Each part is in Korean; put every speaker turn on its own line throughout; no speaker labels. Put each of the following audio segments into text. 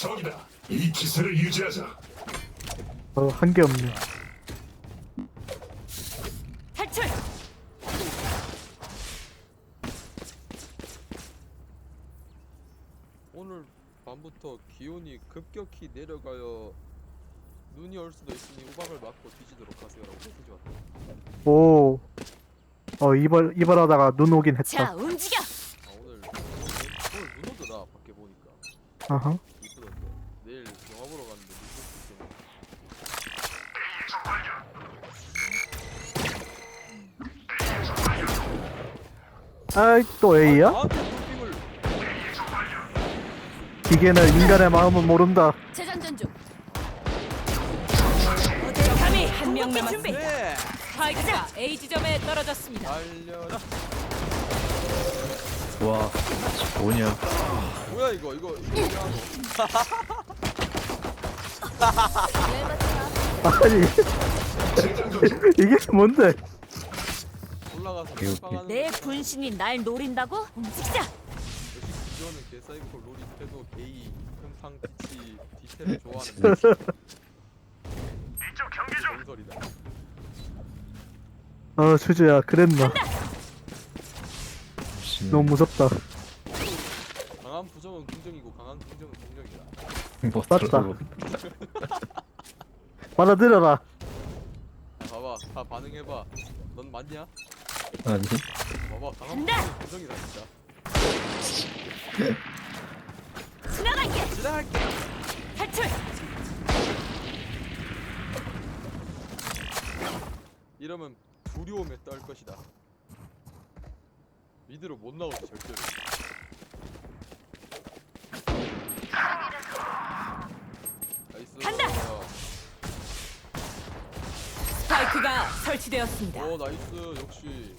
저기다. 이 기세를 유지하자.
어, 한게 없네.
탈출!
오늘 밤부터 기온이 급격히 내려가여 눈이 올 수도 있으니 우박을 맞고 뒤지도록 하세요라고 메시지 왔다.
오. 어, 이발, 이발하다가 눈 오긴
자,
했다.
움직여!
아 오늘 오늘 눈 오더라 밖에 보니까
어허.
내일 영화 보러 갔는데 눈 올수 있겠네.
아이, 또 A야?
나한테
기계는 인간의 마음은 모른다.
재장전 중. 감히 한 명 남았습니다.
네
스파이크가 A 지점에 떨어졌습니다.
달려라.
와 뭐냐
뭐야 이거 이거 이거 뭐야
아니. 이게 뭔데?
올라가서. 빵빵하는
내
거.
분신이 날 노린다고? 움직이자!
역시 기존은 개사이코 롤이 패도 게이 금상 디치 디테를 좋아하는 뭔 소리다
어, 수지야, 그랬나?
씨,
너무 무섭다.
강한 부정은 긍정이고 강한 긍정은 긍정이다
뭐
맞다.
들어도
받아들여라.
야, 봐봐 다 반응해봐 넌 맞냐?
아니
봐봐
간다!
부정은 긍정이다 진짜
지나갈게!
지나갈게
탈출!
이러면 두려움에 떨 것이다 미드로 못 나오지 절대로 나이스
간다! 스파이크가 설치되었습니다.
오 나이스 역시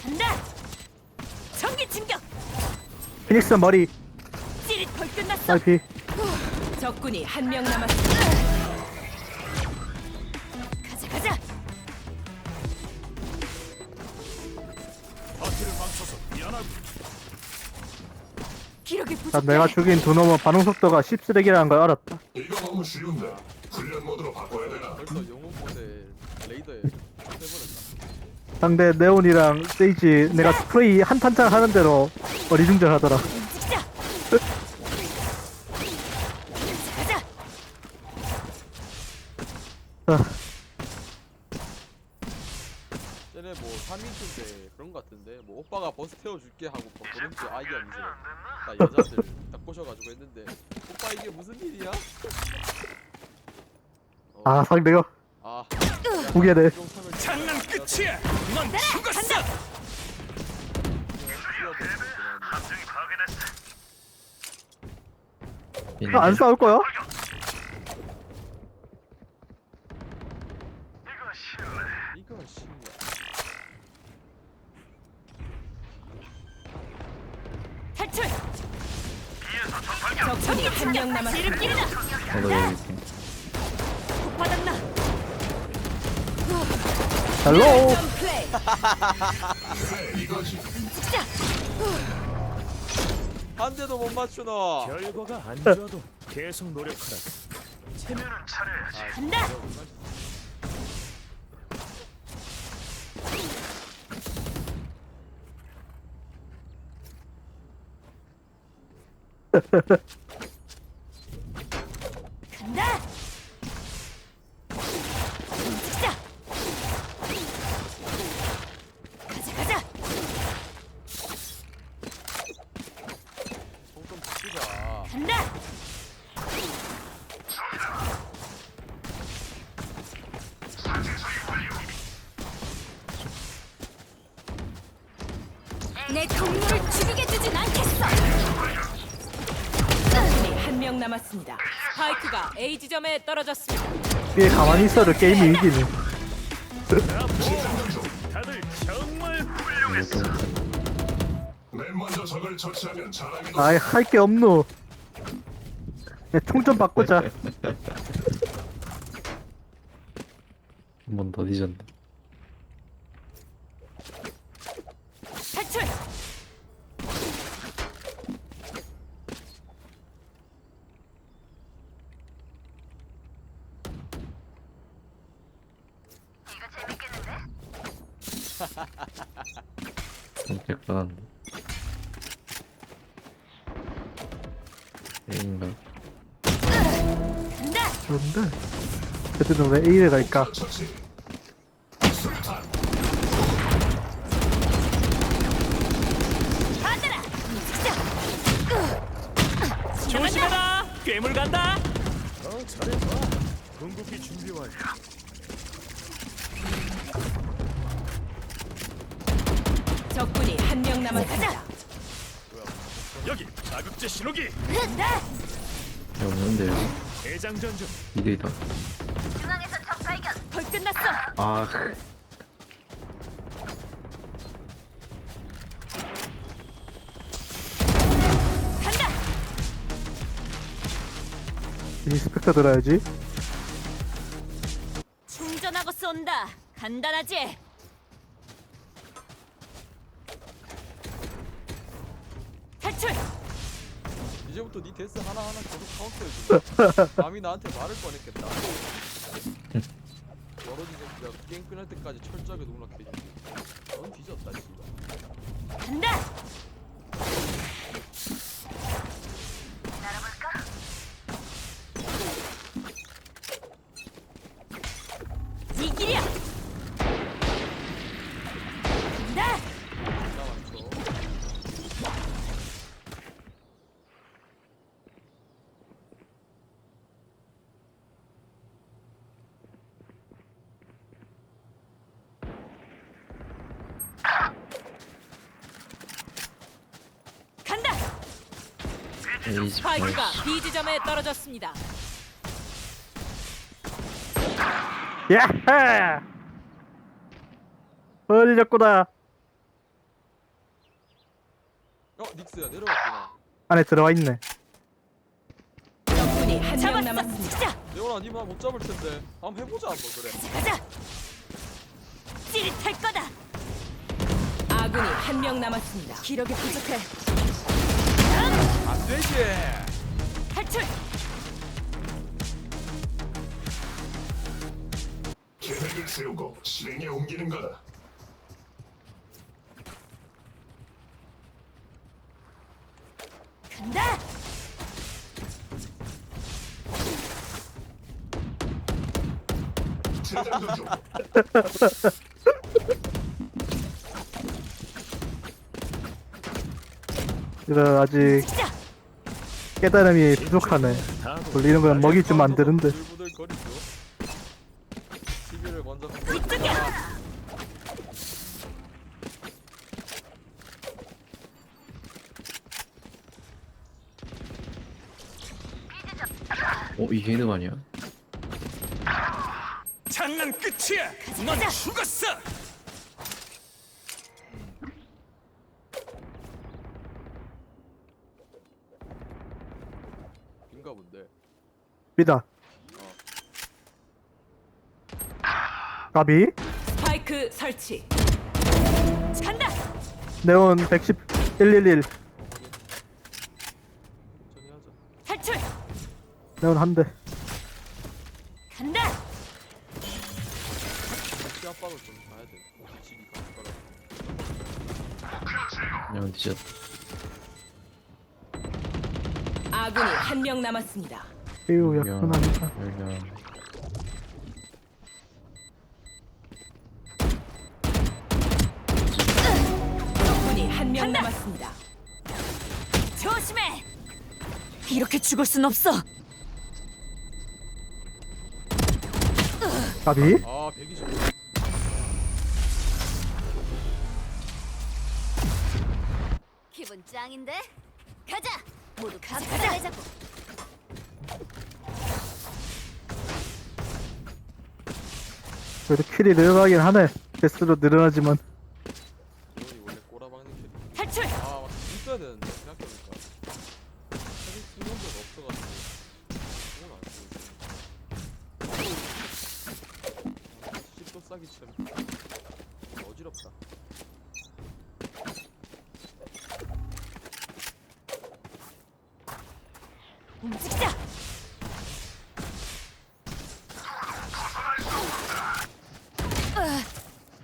간다! 전기 충격!
피닉스 머리,
찌릿 벌 끝났어!
딸피.
적군이 한 명 남았습니다. 부족해.
내가 죽인 두 놈은 반응 속도가 씹쓰레기라는 걸 알았다.
이거 너무 쉬운데. 훈련 모드로 바꿔야 되나?
벌써 영웅 모델 레이더에 해버렸다
상대 네온이랑 세이지 내가 스프레이 한 탄창 하는 대로 어리중절하더라.
움직이자! 가자 가자!
아,
쟤네 뭐 3인칭인데 그런 거 같은데 뭐 오빠가 버스 태워줄게 하고 뭐 그런 게 아이디어 아니지 다 여자들 딱 꼬셔가지고 했는데 오빠 이게 무슨 일이야? 어,
아 상대가
아
무게네.
장난 끝이야. 넌 죽었어.
형, 안 싸울 거야?
한명 남았습니다. 지름길이다!
나도 여기 있어
바닥나!
헬로.
움직이자!
한 대도 못 맞추너
결과가 안 좋아도 계속 노력하라.
간다! 간다! 남았습니다. 스파이크가 A 지점에 떨어졌습니다.
뒤에 가만히 있어도 게임이 이기네.
다들 정말
맨 먼저 적을 처치하면 잘하기도.
아이 할 게 없노. 총 좀 바꾸자.
한 번 더 뒤졌네
탈출!
약간 A인가?
그런데 그때는 왜 A를 갈까?
조심해라. 괴물 간다. 어 잘해봐. 궁극기 준비 완료.
남았습니다.
여기 자극제 신호기.
야, 없는데요?
대장전 중.
2대2다.
거의 끝났어.
아,
간다.
이 스펙터 들어야지.
충전하고 쏜다. 간단하지? 탈출.
이제부터 네 데스 하나하나 계속 카운터해줘 감히 나한테 말을 꺼냈겠다 여러 진짜 게임 끝날 때까지 철저하게 농락해주지 넌 뒤졌다 씨발
간다. 이 길이야. 간다.
나 많죠
간다.
A
스파이크가 B 지점에 떨어졌습니다.
야하! 어리졌구나.
어 닉스야 내려왔구나
안에 들어와 있네.
적군이 한명 남았습니다.
레오나 니만 못 잡을 텐데 한번 해보자 한번 그래
가자. 찌릿할 거다. 아군이 한 명 남았습니다. 기력이 부족해.
안 되지
탈출.
계획을 세우고 실행에 옮기는 거다.
간다.
재장전 중.
그래 아직. 깨달음이 부족하네.
다
원래 이런 건 먹이 좀 안 되는데.
부들부들 거리죠 TV를 먼저
이쪽이야.
어, 이게 헤드 아니야?
장난 끝이야. 넌. 죽었어.
빈가 본데
비다. 가비.
스파이크 설치. 간다.
네온 110 111.
천천히 하자
탈출.
네온 한 대.
간다.
시좀돼
그냥 뒤졌다.
아군이 한 명 남았습니다.
에휴
열려,
약분하니까.
열려.
적군이 한 명 남았습니다. 조심해. 이렇게 죽을 순 없어.
가비.
아 120.
기분 짱인데? 가자! 모두 각살내자
그래도 킬이 늘어나긴 하네. 개수로 늘어나지만.
이원이 원래 꼬라박는 캐릭
탈출.
아 맞다 있어야 되는데 생각해보니까 사실 적 없어가지고 그건 안 쓰고 씹도 싸기 참 어지럽다
움직이자.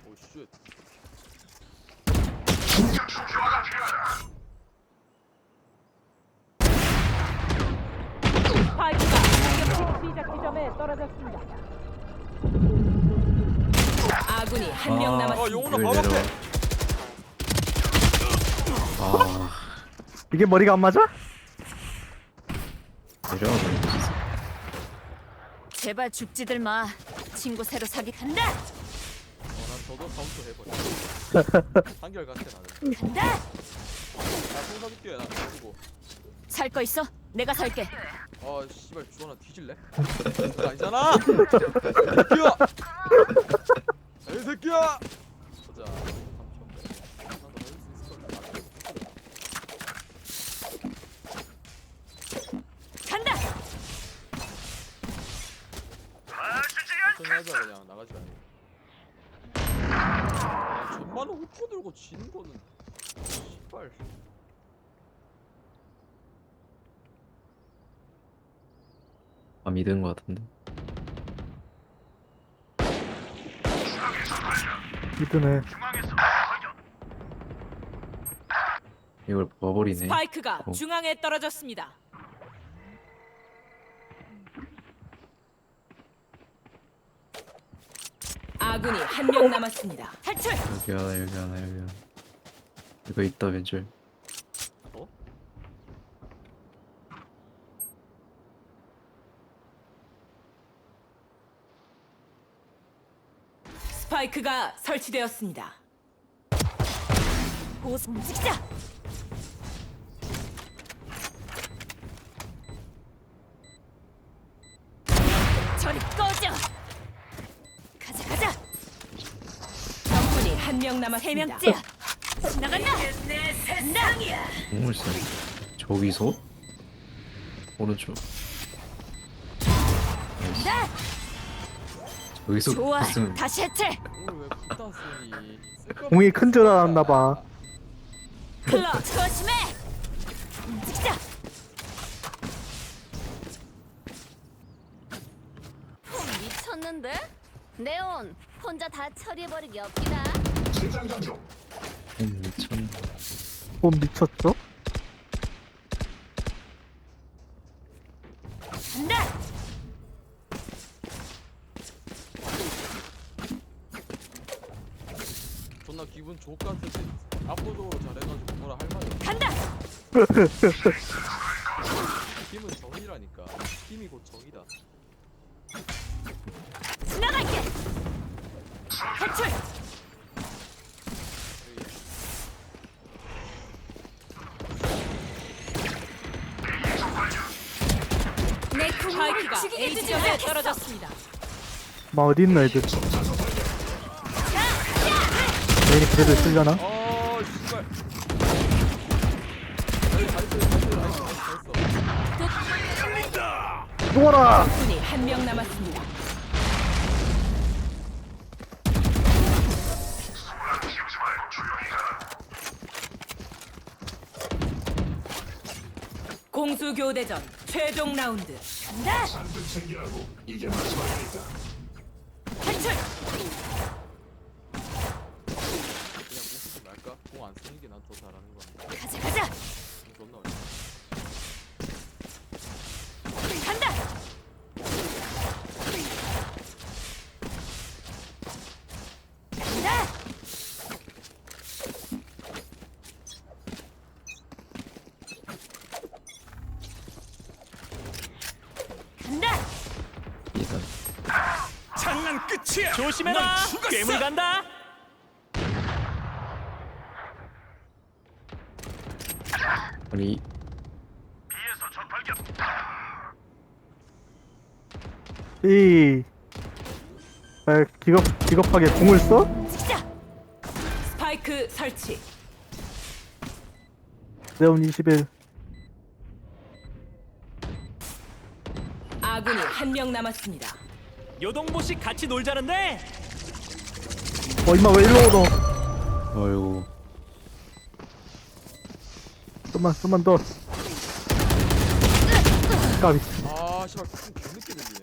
오쉣
아군이 한 명
아.
어
남았습니다.
바로 앞에
내려와? 아
이게 머리가 안 맞아?
버렸어.
제발 죽지들 마. 친구 새로 사기 간다.
어난 저도 카운터 해버려 한결 같아 나는
간다.
나 풍선 뛰어야 나 가지고
살 거 있어? 내가 살게.
아 씨발 주원아 뒤질래? 그거 아니잖아 새끼야 이 새끼야! 보자.
간다.
천천히 하자 그냥. 나가지 말고. 아, 전반은 오퍼 들고 지는 거는 씨발.
아 믿은 거 같은데.
이드네.
이걸 봐버리네.
스파이크가
어.
중앙에 떨어졌습니다. 아군이 한 명 남았습니다.
탈출.
여기 하나 여기 하나 여기 하나. 이거 있다 왼쪽.
스파이크가 설치되었습니다.
보스 움직이자. 저리 꺼져. 가자 가자.
적군이 한 명
세
남았습니다.
명째야. 나간다. 내 세상이야.
공을 써. 저기서 오른쪽. 여기서
좋아.
무슨
다시 해체.
오늘 왜 갖다 쓰니 쓸 거면
공이 큰 줄 알았나 봐.
클럽
조심해. 움직이자. 미쳤는데? 네온 혼자 다 처리해버리기 없기다.
음, 미쳤네.
어 미쳤죠?
간다.
존나 기분 좋같은데 압도적으로 잘해가지고 뭐라 할 말이 없어
간다.
팀은 정이라니까 팀이 곧 정이다
지나갈게. 탈출. 내
스파이크가
궁을 죽이게
A
두지
지점에
않겠어.
떨어졌습니다.
막 어디 있나 애들. 얘네 그래도 있으려나?
어 씨발
죽어라!
적군이 한 명 남았습니다. 공수 교대전 최종 라운드.
간다. 탈출.
그냥 웃기지 말까? 공안 쓰는 게난더 잘하는 거 아니야?
가자 가자.
공 존나 어렵다
간다. 간다. 간다.
이단.
장난 끝이야. 조심해라. 괴물 간다.
아니
이. 아, 기겁 기겁하게 공을 써?
움직이자.
스파이크 설치.
네온 21.
아군이 한 명 남았습니다.
요동보씨 같이 놀자는데.
어 임마 왜 일로 오너?
어이구
좀만 좀만 더. 까비.
아 씨발 공 개늦게 들리네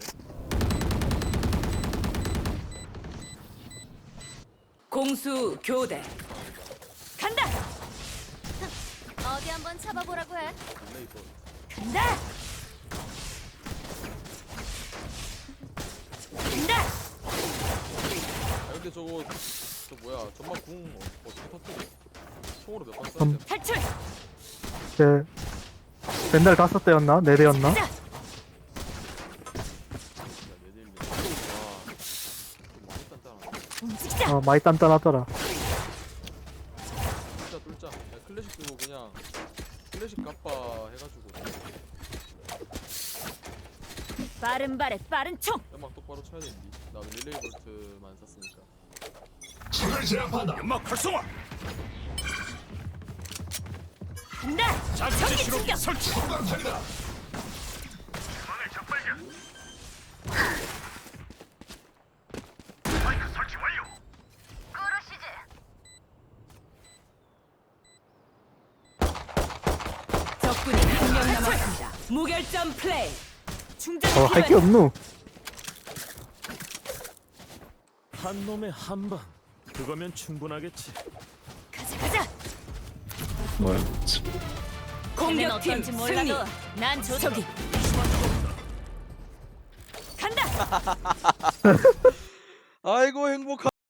공수 교대.
간다. 어디 한번 잡아보라고 해. 간다.
근데 저거 저 뭐야 전막 궁 어, 어떻게 터뜨려? 총으로 몇방 쏴야
음.
돼?
탈출.
제 맨날 다섯 대였나 네 대였나
가자.
야, 내딜리. 와, 좀 많이 단단하네.
움직이자.
어 많이 단단하더라
뚫자 뚫자. 야, 클래식 쓰고 그냥 클래식 kappa 해가지고
빠른 발에 빠른 총.
연막 똑바로 쳐야 되는데. 나 릴레이 볼트만 샀으니까.
적을 제압한다.
연막 활성화.
간다.
자극제
전기
시로기
충격.
설치.
성광탄이다.
적군이 한 명 남았습니다. 무결점 플레이.
충전이
어 할 게
필요해.
없누
한 놈의 한 방. 그거면 충분하겠지.
가자 가자.
뭐야?
공격팀
승리.
몰라도 난 조... 저기. 간다.
아이고 행복하.